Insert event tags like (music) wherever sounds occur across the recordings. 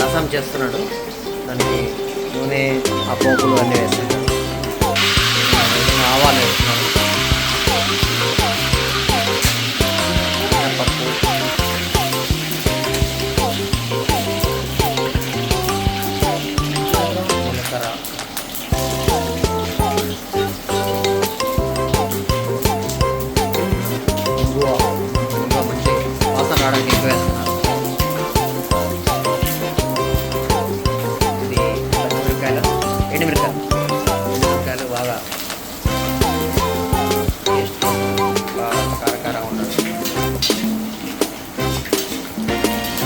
రసం చేస్తున్నాడు. దానికి నూనె ఆ పోపులు అన్నీ వేస్తున్నాడు. ఆవాలు వేస్తున్నాడు. పప్పు జీలకర్ర. ఇంగువ మంచి వాసన రావడానికి ఎక్కువ వేస్తున్నాను ఎండుమిరపకాయలు ఎండుమిరపకాయలు బాగా టేస్ట్ బాగా కారకారంగా ఉండదు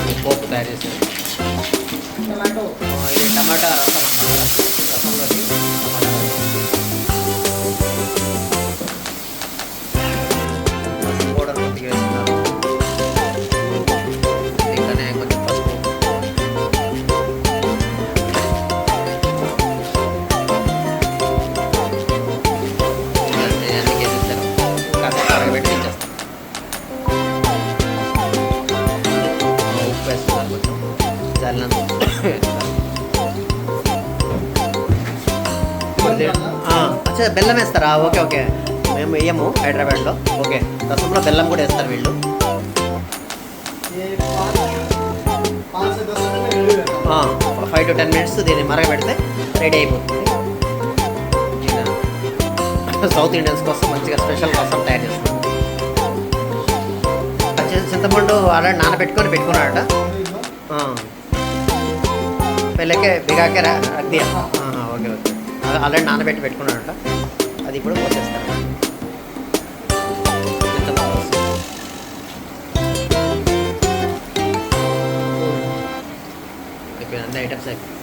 ఇది పోపు తయారు చేసేది టమాటో ఆ, ఇది టమాటా రసం అన్నమాట అచ్చా బెల్లం వేస్తారా? Okay okay. మేము వేయము హైదరాబాద్లో. ఓకే. రసంలో బెల్లం కూడా వేస్తారు వీళ్ళు. ఫైవ్ టు టెన్ మినిట్స్ దీన్ని మరగబెడితే రెడీ అయిపోతుంది. (laughs) సౌత్ ఇండియన్స్ కోసం మంచిగా స్పెషల్ కోసం తయారు చేస్తున్నాం చింతపండు అలా నానబెట్టుకొని పెట్టుకున్నాడట పెళ్ళకే బిగాకే రద్దీ ఓకే ఓకే. ఆల్రెడీ నానబెట్టి పెట్టుకున్నాడట. అది ఇప్పుడు పోసేస్తాను. చింతపండు అన్ని ఐటమ్స్ అయిపోయి